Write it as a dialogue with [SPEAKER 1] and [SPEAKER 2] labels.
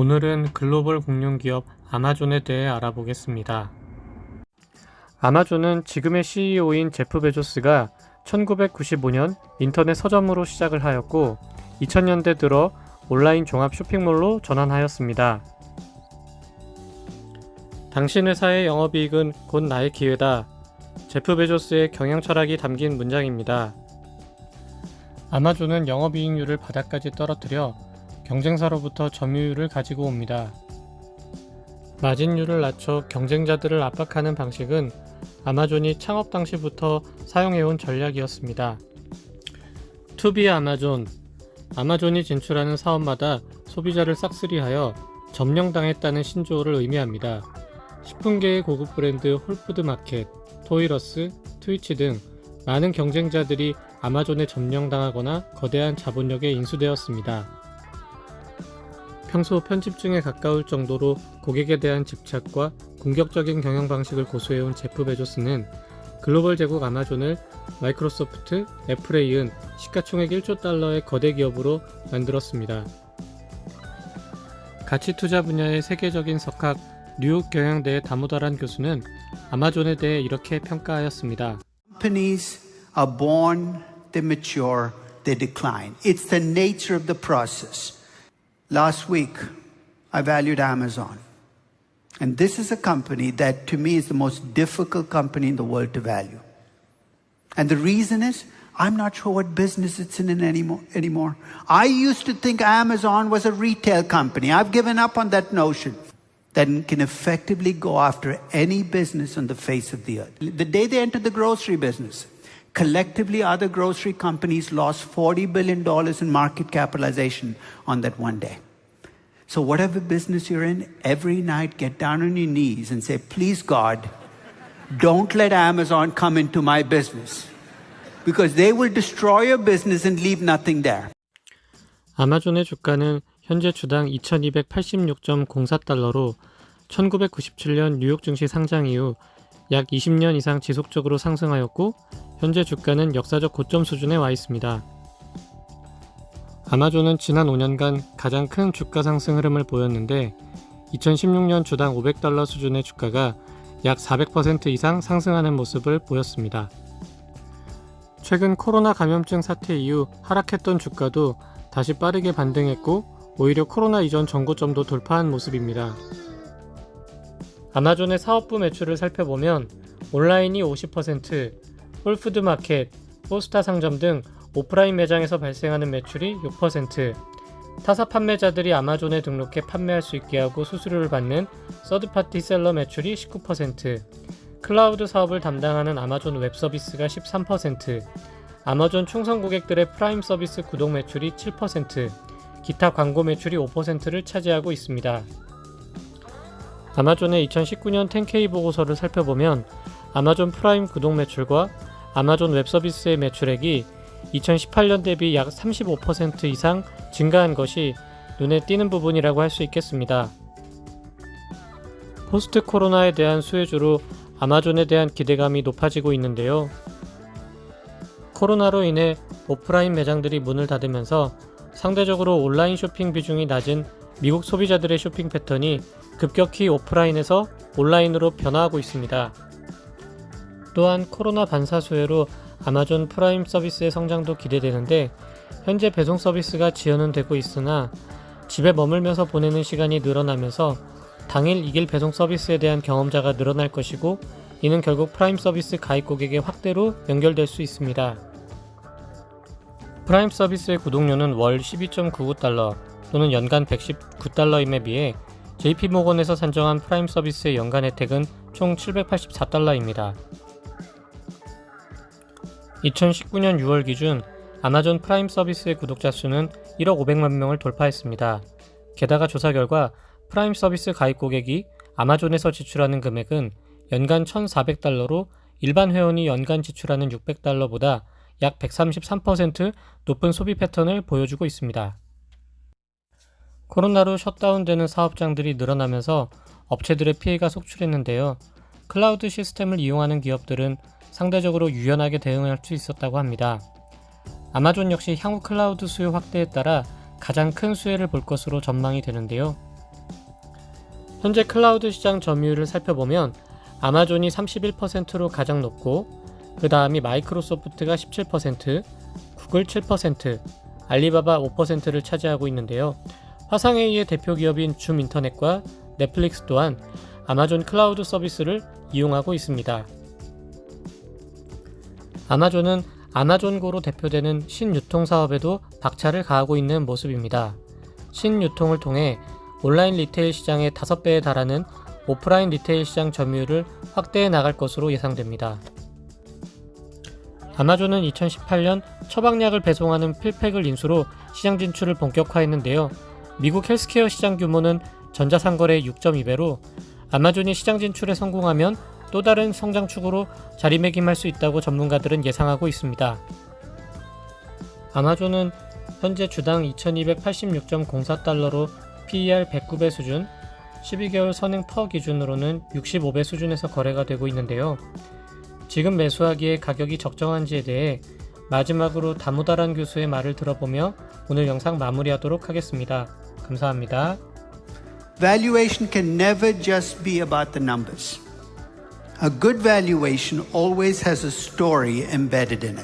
[SPEAKER 1] 오늘은 글로벌 공룡 기업 아마존에 대해 알아보겠습니다. 아마존은 지금의 CEO인 제프 베조스가 1995년 인터넷 서점으로 시작을 하였고 2000년대 들어 온라인 종합 쇼핑몰로 전환하였습니다. 당신 회사의 영업이익은 곧 나의 기회다. 제프 베조스의 경영 철학이 담긴 문장입니다. 아마존은 영업이익률을 바닥까지 떨어뜨려 경쟁사로부터 점유율을 가지고 옵니다. 마진율을 낮춰 경쟁자들을 압박하는 방식은 아마존이 창업 당시부터 사용해온 전략이었습니다. 투비 아마존 아마존이 진출하는 사업마다 소비자를 싹쓸이하여 점령당했다는 신조어를 의미합니다. 식품계의 고급 브랜드 홀푸드 마켓, 토이러스, 트위치 등 많은 경쟁자들이 아마존에 점령당하거나 거대한 자본력에 인수되었습니다. 평소 편집증에 가까울 정도로 고객에 대한 집착과 공격적인 경영 방식을 고수해온 제프 베조스는 글로벌 제국 아마존을 마이크로소프트, 애플에 이은 시가총액 1조 달러의 거대 기업으로 만들었습니다. 가치 투자 분야의 세계적인 석학 뉴욕 경영대의 다무다란 교수는 아마존에 대해 이렇게 평가하였습니다.
[SPEAKER 2] Companies are born, they mature, they decline. It's the nature of the process. Last week, I valued Amazon. And this is a company that to me is the most difficult company in the world to value. And the reason is, I'm not sure what business it's in anymore, anymore. I used to think Amazon was a retail company. I've given up on that notion that can effectively go after any business on the face of the earth. The day they entered the grocery business, collectively other grocery companies lost $40 billion in market capitalization on that one day. So whatever business you're in, every night get down on your knees and say, please God, don't let Amazon come into my business. Because they will destroy your business and leave nothing there.
[SPEAKER 1] 아마존의 주가는 현재 주당 2286.04달러로 1997년 뉴욕 증시 상장 이후 약 20년 이상 지속적으로 상승하였고 현재 주가는 역사적 고점 수준에 와 있습니다. 아마존은 지난 5년간 가장 큰 주가 상승 흐름을 보였는데 2016년 주당 500달러 수준의 주가가 약 400% 이상 상승하는 모습을 보였습니다. 최근 코로나 감염증 사태 이후 하락했던 주가도 다시 빠르게 반등했고 오히려 코로나 이전 전고점도 돌파한 모습입니다. 아마존의 사업부 매출을 살펴보면 온라인이 50%, 홀푸드마켓, 포스타 상점 등 오프라인 매장에서 발생하는 매출이 6%, 타사 판매자들이 아마존에 등록해 판매할 수 있게 하고 수수료를 받는 서드파티 셀러 매출이 19%, 클라우드 사업을 담당하는 아마존 웹 서비스가 13%, 아마존 충성 고객들의 프라임 서비스 구독 매출이 7%, 기타 광고 매출이 5%를 차지하고 있습니다. 아마존의 2019년 10K 보고서를 살펴보면 아마존 프라임 구독 매출과 아마존 웹 서비스의 매출액이 2018년 대비 약 35% 이상 증가한 것이 눈에 띄는 부분이라고 할 수 있겠습니다. 포스트 코로나에 대한 수혜주로 아마존에 대한 기대감이 높아지고 있는데요. 코로나로 인해 오프라인 매장들이 문을 닫으면서 상대적으로 온라인 쇼핑 비중이 낮은 미국 소비자들의 쇼핑 패턴이 급격히 오프라인에서 온라인으로 변화하고 있습니다. 또한 코로나 반사 수혜로 아마존 프라임 서비스의 성장도 기대되는데 현재 배송 서비스가 지연은 되고 있으나 집에 머물면서 보내는 시간이 늘어나면서 당일 이길 배송 서비스에 대한 경험자가 늘어날 것이고 이는 결국 프라임 서비스 가입 고객의 확대로 연결될 수 있습니다. 프라임 서비스의 구독료는 월 12.99달러 또는 연간 119달러임에 비해 JP모건에서 산정한 프라임 서비스의 연간 혜택은 총 784달러입니다. 2019년 6월 기준 아마존 프라임 서비스의 구독자 수는 1억 500만 명을 돌파했습니다. 게다가 조사 결과 프라임 서비스 가입 고객이 아마존에서 지출하는 금액은 연간 1,400달러로 일반 회원이 연간 지출하는 600달러보다 약 133% 높은 소비 패턴을 보여주고 있습니다. 코로나로 셧다운되는 사업장들이 늘어나면서 업체들의 피해가 속출했는데요. 클라우드 시스템을 이용하는 기업들은 상대적으로 유연하게 대응할 수 있었다고 합니다. 아마존 역시 향후 클라우드 수요 확대에 따라 가장 큰 수혜를 볼 것으로 전망이 되는데요. 현재 클라우드 시장 점유율을 살펴보면 아마존이 31%로 가장 높고 그 다음이 마이크로소프트가 17%, 구글 7%, 알리바바 5%를 차지하고 있는데요. 화상AI의 대표 기업인 줌 인터넷과 넷플릭스 또한 아마존 클라우드 서비스를 이용하고 있습니다. 아마존은 아마존고로 대표되는 신유통 사업에도 박차를 가하고 있는 모습입니다. 신유통을 통해 온라인 리테일 시장의 5배에 달하는 오프라인 리테일 시장 점유율을 확대해 나갈 것으로 예상됩니다. 아마존은 2018년 처방약을 배송하는 필팩을 인수로 시장 진출을 본격화했는데요. 미국 헬스케어 시장 규모는 전자상거래 6.2배로 아마존이 시장 진출에 성공하면 또 다른 성장 축으로 자리매김할 수 있다고 전문가들은 예상하고 있습니다. 아마존은 현재 주당 2286.04달러로 PER 109배 수준, 12개월 선행 퍼 기준으로는 65배 수준에서 거래가 되고 있는데요. 지금 매수하기에 가격이 적정한지에 대해 마지막으로 다무다란 교수의 말을 들어보며 오늘 영상 마무리하도록 하겠습니다. 감사합니다.
[SPEAKER 2] Valuation can never just be about the numbers. A good valuation always has a story embedded in it.